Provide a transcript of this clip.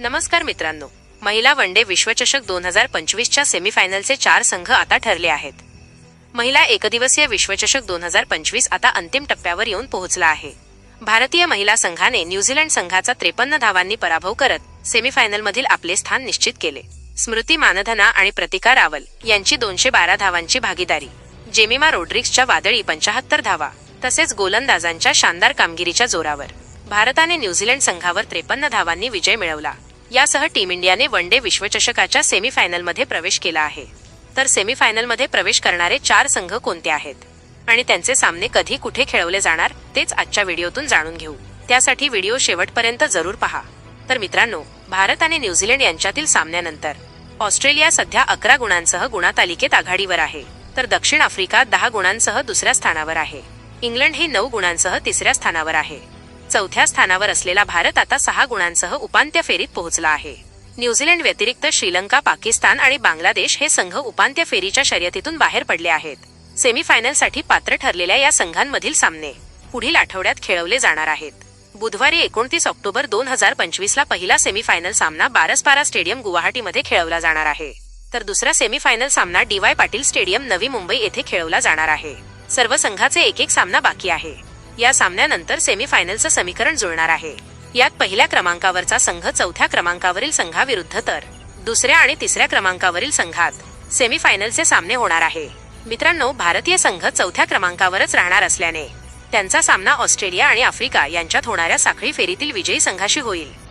नमस्कार मित्रांनो. महिला वन डे विश्वचषक दोन हजार पंचवीसच्या सेमीफायनलचे चार संघ आता ठरले आहेत. महिला एकदिवसीय विश्वचषक दोन हजार पंचवीस आता अंतिम टप्प्यावर येऊन पोहोचला आहे. भारतीय महिला संघाने न्यूझीलंड संघाचा त्रेपन्न धावांनी पराभव करत सेमीफायनलमधील आपले स्थान निश्चित केले. स्मृती मानधना आणि प्रतिका रावल यांची दोनशे बारा धावांची भागीदारी जेमिमा रोड्रिक्सच्या वादळी पंचाहत्तर धावा तसेच गोलंदाजांच्या शानदार कामगिरीच्या जोरावर. भारताने न्यूझीलंड संघावर त्रेपन्न धावांनी विजय मिळवला. यासह टीम इंडियाने वन डे विश्वचषकाच्या सेमीफायनलमध्ये प्रवेश केला आहे. तर सेमीफायनलमध्ये प्रवेश करणारे चार संघ कोणते आहेत? आणि त्यांचे सामने कधी कुठे खेळवले जाणार तेच आजच्या व्हिडिओतून जाणून घेऊ. त्यासाठी व्हिडिओ शेवटपर्यंत जरूर पहा. तर मित्रांनो भारत आणि न्यूझीलंड यांच्यातील सामन्यानंतर ऑस्ट्रेलिया सध्या अकरा गुणांसह गुणातालिकेत आघाडीवर आहे. तर दक्षिण आफ्रिका दहा गुणांसह दुसऱ्या स्थानावर आहे. इंग्लंड ही नऊ गुणांसह तिसऱ्या स्थानावर आहे. चौथ्या स्थानावर असलेला भारत आता सहा गुणांसह उपांत्य फेरीत पोहोचला आहे. न्यूझीलंड व्यतिरिक्त श्रीलंका पाकिस्तान आणि बांगलादेश हे संघ उपांत्य फेरीच्या शर्यतीतून बाहेर पडले आहेत. सेमीफायनलसाठी पात्र ठरलेल्या या संघांमधील सामने पुढील आठवड्यात खेळवले जाणार आहेत. बुधवारी एकोणतीस ऑक्टोबर दोन हजार पंचवीस ला पहिला सेमीफायनल सामना बारसपारा स्टेडियम गुवाहाटीमध्ये खेळवला जाणार आहे. तर दुसरा सेमीफायनल सामना डीवाय पाटील स्टेडियम नवी मुंबई येथे खेळवला जाणार आहे. सर्व संघाचे एक एक सामना बाकी आहे. या सामन्यानंतर सेमीफायनलचं समीकरण जुळणार आहे. यात पहिल्या क्रमांकावरचा संघ चौथ्या क्रमांकावरील संघाविरुद्ध तर दुसऱ्या आणि तिसऱ्या क्रमांकावरील संघात सेमीफायनलचे सामने होणार आहे. मित्रांनो भारतीय संघ चौथ्या क्रमांकावरच राहणार असल्याने त्यांचा सामना ऑस्ट्रेलिया आणि आफ्रिका यांच्यात होणाऱ्या साखळी फेरीतील विजयी संघाशी होईल.